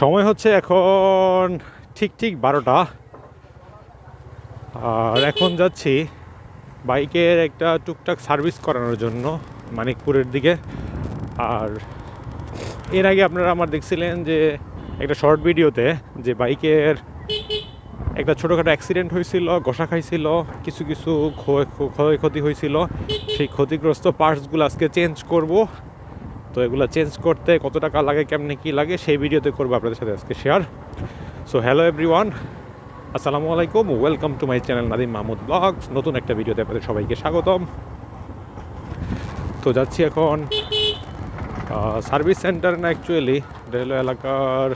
সময় হচ্ছে এখন ঠিক ঠিক বারোটা। আর এখন যাচ্ছি বাইকের একটা টুকটাক সার্ভিস করানোর জন্য মানিকপুরের দিকে। আর এর আগে আপনারা আমার দেখছিলেন যে একটা শর্ট ভিডিওতে যে বাইকের একটা ছোটোখাটো অ্যাক্সিডেন্ট হয়েছিল, ঘষা খাইছিল, কিছু কিছু ক্ষয় ক্ষয়ক্ষতি হয়েছিল। সেই ক্ষতিগ্রস্ত পার্টসগুলো আজকে চেঞ্জ করব। তো এগুলো চেঞ্জ করতে কত টাকা লাগে, কেমনে কী লাগে, সেই ভিডিওতে করব আপনাদের সাথে আজকে শেয়ার সো হ্যালো এভরিওয়ান আসসালামু আলাইকুম welcome to my channel Nadim Mahmud vlogs নতুন একটা ভিডিওতে আপনাদের সবাইকে স্বাগতম। তো যাচ্ছি এখন সার্ভিস সেন্টার না অ্যাকচুয়ালি রেলওয়ে এলাকার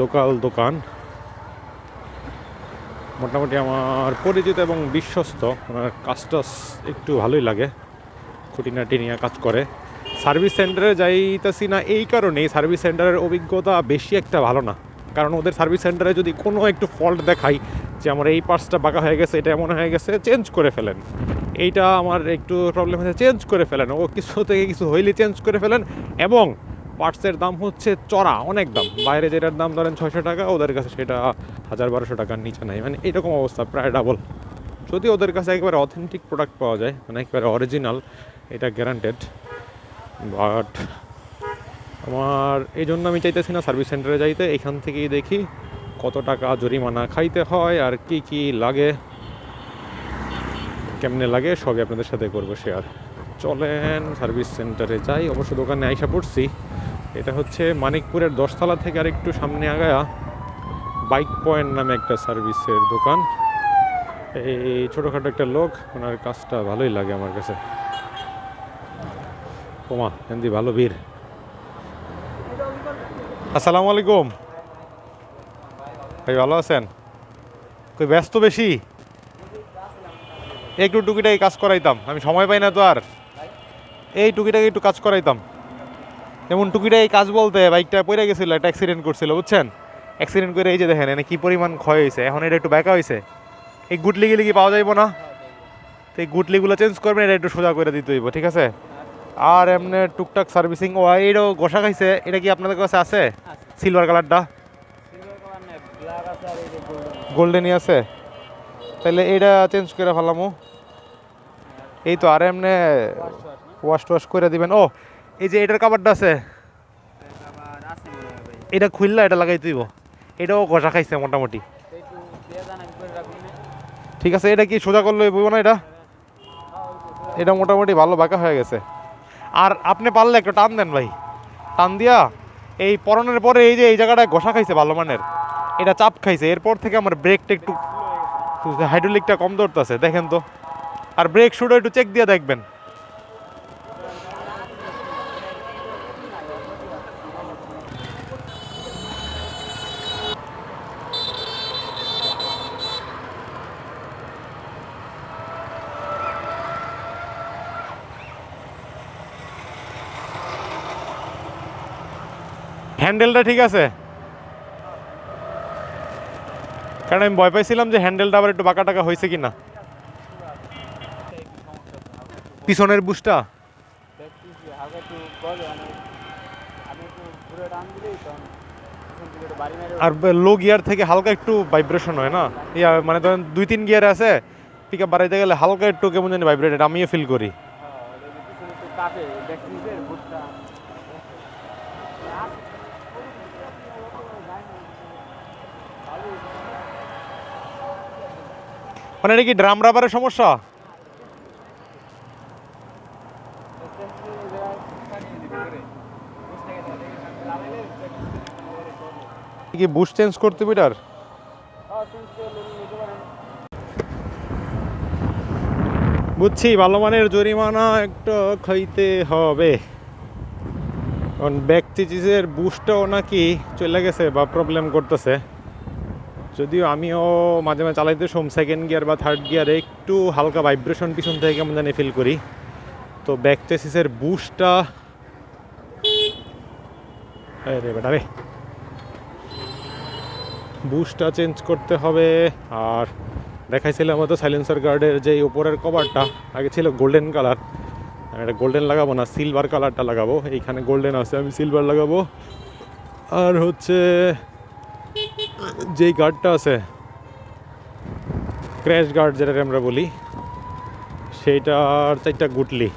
লোকাল দোকান। মোটামুটি আমার পরিচিত এবং বিশ্বস্ত ওনার কাজটা একটু ভালোই লাগে, খুঁটিনাটি নিয়ে কাজ করে। সার্ভিস সেন্টারে যাইতেছি না এই কারণেই সার্ভিস সেন্টারের অভিজ্ঞতা বেশি একটা ভালো না। কারণ ওদের সার্ভিস সেন্টারে যদি কোনো একটু ফল্ট দেখাই যে আমার এই পার্টসটা বাঁকা হয়ে গেছে, এটা এমন হয়ে গেছে, চেঞ্জ করে ফেলেন। এইটা আমার একটু প্রবলেম হয়েছে, চেঞ্জ করে ফেলেন। ও কিছু থেকে কিছু হইলে চেঞ্জ করে ফেলেন এবং পার্টসের দাম হচ্ছে চড়া, অনেক দাম। বাইরে যেটার দাম ধরেন ছয়শো টাকা, ওদের কাছে সেটা হাজার বারোশো টাকার নিচে নাই। মানে এরকম অবস্থা, প্রায় ডাবল যদি ওদের কাছে একেবারে অথেন্টিক প্রোডাক্ট পাওয়া যায় মানে একেবারে অরিজিনাল এটা গ্যারান্টেড বাট আমার, এই জন্য আমি চাইতেছি না সার্ভিস সেন্টারে যাইতে। এখান থেকেই দেখি কত টাকা জরিমানা খাইতে হয় আর কি কি লাগে, কেমনে লাগে, সবই আপনাদের সাথে করব শেয়ার চলেন সার্ভিস সেন্টারে যাই। অবশ্য দোকানে আইসা পড়ছি। এটা হচ্ছে মানিকপুরের দশতলা থেকে আর একটু সামনে আগায়া বাইক পয়েন্ট নামে একটা সার্ভিসের দোকান। এই ছোটোখাটো একটা লোক, ওনার কাজটা ভালোই লাগে আমার কাছে। ওমা হিন্দি ভালো আসসালামু আলাইকুম। ভাই, ভালো আছেন? কই, ব্যস্ত বেশি? একটু টুকিটাই কাজ করাইতাম, আমি সময় পাই না তো আর। এই টুকিটাকে একটু কাজ করাইতাম। যেমন টুকিটাই কাজ বলতে বাইকটা পড়ে গেছিল, একটা অ্যাক্সিডেন্ট করছিল, বুঝছেন? অ্যাক্সিডেন্ট করে এই যে দেখেন, এনে কি পরিমাণ ক্ষয় হয়েছে এখন এটা একটু ব্যাকা হয়েছে এই গুটলি গেলে কি পাওয়া যাইবো না? তো এই গুটলিগুলো চেঞ্জ করবেন, এটা একটু সোজা করে দিতে হইব, ঠিক আছে? আর এমনি টুকটাক সার্ভিসিং ও এইটাও গোসা খাইছে এটা কি আপনাদের কাছে আছে? সিলভার কালারটা গোল্ডেনই আছে তাহলে এটা চেঞ্জ করে ফেলামো এই তো আর এমনি ওয়াশ টোয়াশ করে দিবেন। ও এই যে এটার কাবারটা আছে? এটা খুললা এটা লাগাই দিব। এটাও ঘষা খাইছে মোটামুটি। ঠিক আছে এটা কি সোজা করলে বলব না এটা এটা মোটামুটি ভালো বাঁকা হয়ে গেছে। আর আপনি পারলে একটু টান দেন ভাই। টান দিয়া, এই পরনের পরে এই যে এই জায়গাটায় ঘষা খাইছে ভালো মানের, এটা চাপ খাইছে, এরপর থেকে আমার ব্রেকটা একটু হাইড্রোলিকটা কম ধরতেছে, দেখেন তো। আর ব্রেক শুডও একটু চেক দিয়ে দেখবেন। হ্যান্ডেলটা ঠিক আছে? কারণ আমি ভয় পাইছিলাম যে হ্যান্ডেলটা আবার একটু বাঁকা টাকা হয়েছে কি না পিছনের বুসটা আর লো গিয়ার থেকে হালকা একটু ভাইব্রেশন হয় না? ইয়া মানে ধরেন দুই তিন গিয়ার আছে পিক আপ বাড়াইতে গেলে হালকা একটু কেমন জানি ভাইব্রেটেড আমিও ফিল করি। মানে এটা কি ড্রাম রাবারের সমস্যা? কি বুশ চেঞ্জ করতে বিটার বুঝছি, ভালো মানের জরিমানা একটা খাইতে হবে। কারণ ব্যাক চিচিসের বুস্টটাও নাকি চলে গেছে বা প্রবলেম করতেছে। যদিও আমিও মাঝে মাঝে চালাইতে সোম সেকেন্ড গিয়ার বা থার্ড গিয়ারে একটু হালকা ভাইব্রেশন পিছন থেকে কেমন জানি ফিল করি। তো ব্যাক চেসিসের বুস্টটা রে বুস্টটা চেঞ্জ করতে হবে আর দেখাইছিলাম তো সাইলেন্সার গার্ডের যে উপরের কভারটা আগে ছিল গোল্ডেন কালার আমি এটা গোল্ডেন লাগাবো না সিলভার কালারটা লাগাবো। এইখানে গোল্ডেন আছে, আমি সিলভার লাগাবো। আর হচ্ছে যেই গার্ডটা আছে ক্র্যাশ গার্ড যেটাকে আমরা বলি, সেইটার চারটা গুটলি।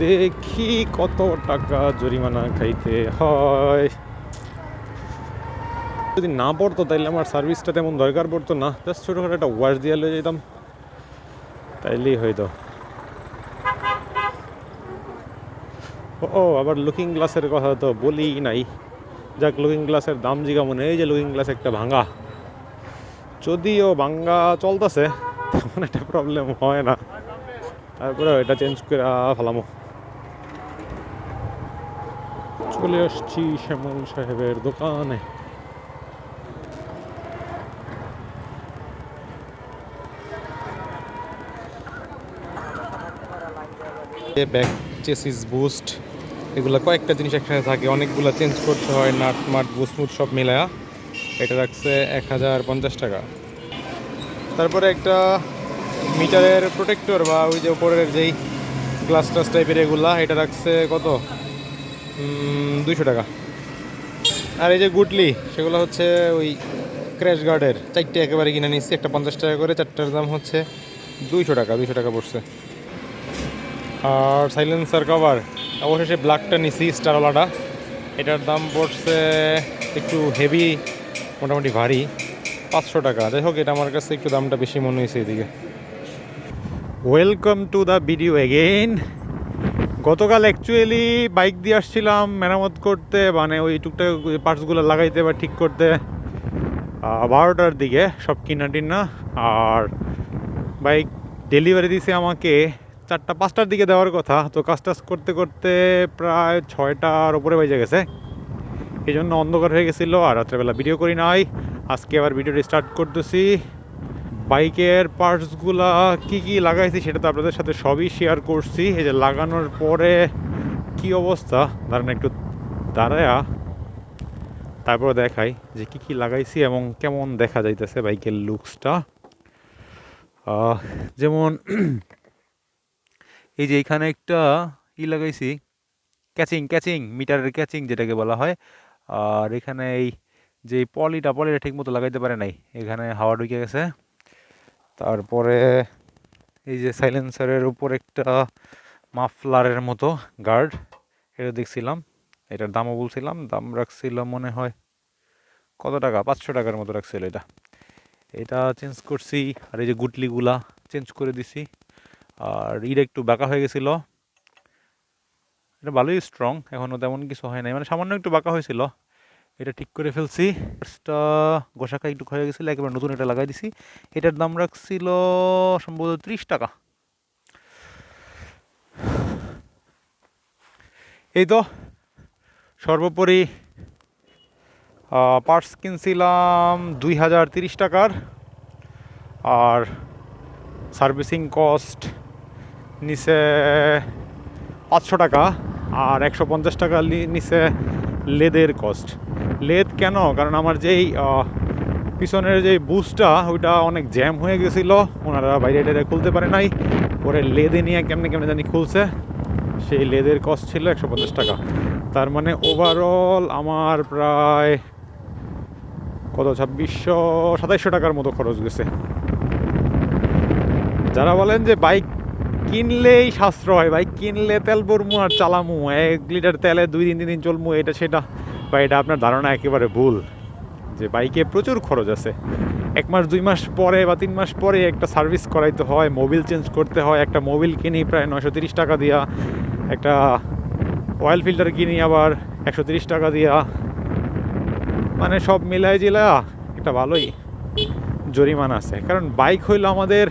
দেখি কত টাকা জরিমানা খাইতে হয়। যদি না পড়তো, তাইলে আমার সার্ভিসটা তেমন দরকার পড়তো না। জাস্ট ছোটোখাটো একটা ওয়াশ দিয়ে লয়ে যেতাম তাইলেই হয়তো ও, আবার লুকিং গ্লাসের কথা তো বলি নাই। যাক লুকিং গ্লাসের দাম জিগা মনে এই যে লুকিং গ্লাস একটা ভাঙা। যদিও ভাঙ্গা চলতেছে, তেমন একটা প্রবলেম হয় না। তারপরে এটা চেঞ্জ করে ফেলামো। চলে আসছি শ্যামল সাহেবের দোকানে। ব্যাক চেসিস বুস্ট এগুলো কয়েকটা জিনিস একসাথে থাকে। অনেকগুলো চেঞ্জ করতে হয়, নাট, মাট বুস্ট মুট সব মিলায়া। এটা রাখছে এক হাজার পঞ্চাশ টাকা। তারপরে একটা মিটারের প্রোটেক্টর বা ওই যে ওপরের যেই গ্লাস টাস টাইপের এগুলা, এটা রাখছে কত? দুইশো টাকা। আর এই যে গুটলি, সেগুলো হচ্ছে ওই ক্র্যাশ গার্ডের চারটে একেবারে কিনে নিচ্ছি একটা পঞ্চাশ টাকা করে, চারটার দাম হচ্ছে দুইশো টাকা দুইশো টাকা পড়ছে। আর সাইলেন্সার কভার অবশেষে ব্ল্যাকটা নিছি, স্টারওয়ালাটা। এটার দাম পড়ছে একটু হেভি মোটামুটি ভারী, পাঁচশো টাকা। যাই হোক, এটা আমার কাছে একটু দামটা বেশি মনে হয়েছে এদিকে। Welcome to the video again গতকাল অ্যাকচুয়ালি বাইক দিয়ে আসছিলাম, মেরামত করতে মানে ওই টুকটাক পার্টসগুলো লাগাইতে বা ঠিক করতে। বারোটার দিকে সব কিনা টিনা আর বাইক ডেলিভারি দিছে আমাকে। চারটা, পাঁচটার দিকে দেওয়ার কথা। তো কাজ টাজ করতে করতে প্রায় ছয়টার উপরে বেজে গেছে। এই জন্য অন্ধকার হয়ে গেছিল আর রাত্রেবেলা ভিডিও করি নাই। আজকে আবার ভিডিওটি স্টার্ট করতেছি। বাইকের পার্টসগুলা কি কি লাগাইছি সেটা তো আপনাদের সাথে সবই শেয়ার করছি। এই যে লাগানোর পরে কি অবস্থা? দাঁড়ান একটু দাঁড়ায়া। তারপর দেখাই যে কি কি লাগাইছি এবং কেমন দেখা যাইতেছে বাইকের লুকসটা যেমন এই যে এখানে একটা ই লাগাইছি, ক্যাচিং ক্যাচিং, মিটারের ক্যাচিং যেটাকে বলা হয়। আর এখানে এই যে পলিটা পলিটা ঠিক মতো লাগাইতে পারে নাই। এখানে হাওয়া ঢুকে গেছে। তারপরে এই যে সাইলেন্সারের উপর একটা মাফলারের মতো গার্ড, এটা দেখছিলাম। এটার দামও বলছিলাম। দাম রাখছিল মনে হয় কত টাকা? পাঁচশো টাকার মতো রাখছিল এটা। এটা চেঞ্জ করছি। আর এই যে গুটলিগুলা চেঞ্জ করে দিছি। আর ইট একটু বাঁকা হয়ে গেছিল। এটা ভালোই স্ট্রং এখনও তেমন কিছু হয় নাই। মানে সামান্য একটু বাঁকা হয়েছিল। এটা ঠিক করে ফেলছি। ফার্স্টটা গোসাকা একটু হয়ে গেছিল, একেবারে নতুন এটা লাগাই দিছি। এটার দাম রাখছিল সম্ভবত ত্রিশ টাকা। এই তো, সর্বোপরি পার্টস কিনছিলাম দুই হাজার তিরিশ টাকার। আর সার্ভিসিং কস্ট নিচে পাঁচশো টাকা আর একশো পঞ্চাশ টাকা নিচে লেদের কস্ট লেদ কেন? কারণ আমার যেই পিছনের যে বুসটা ওইটা অনেক জ্যাম হয়ে গেছিল। ওনারা বাইরে টাইরে খুলতে পারে নাই। পরে লেদে নিয়ে কেমনে কেমনে জানি খুলছে। সেই লেদের কস্ট ছিল একশো পঞ্চাশ টাকা। তার মানে ওভারঅল আমার প্রায় কত? ছাব্বিশশো, সাতাইশশো টাকার মতো খরচ গেছে। যারা বলেন যে বাইক কিনলেই সাশ্রয় বাইক কিনলে তেল ভরমু আর চালামু। এক লিটার তেলে দুই দিন, তিন দিন চলমু, এটা সেটা। বা এটা আপনার ধারণা একেবারে ভুল যে বাইকে প্রচুর খরচ আছে। এক মাস, দুই মাস পরে বা তিন মাস পরে একটা সার্ভিস করাইতে হয়, মোবিল চেঞ্জ করতে হয়, একটা মোবিল কিনি প্রায় নয়শো তিরিশ টাকা দিয়া, একটা অয়েল ফিল্টার কিনি আবার একশো তিরিশ টাকা দিয়া। মানে সব মিলাই জিলা একটা ভালোই জরিমানা আছে। কারণ বাইক হইল আমাদের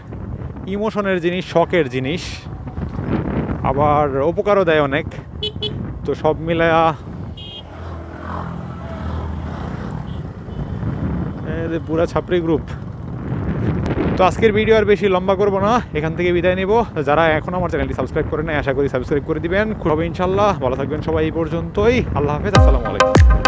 ইমোশনের জিনিস, শখের জিনিস, আবার উপকারও দেয় অনেক। তো সব মিলায়া পুরা ছাপড়ি গ্রুপ তো আজকের ভিডিও আর বেশি লম্বা করব না, এখান থেকে বিদায় নিব। যারা এখন আমার চ্যানেলটি সাবস্ক্রাইব করে নেয় আশা করি সাবস্ক্রাইব করে দিবেন। খুব ইনশাল্লাহ ভালো থাকবেন সবাই এই পর্যন্তই। আল্লাহ হাফেজ, আসসালামু আলাইকুম।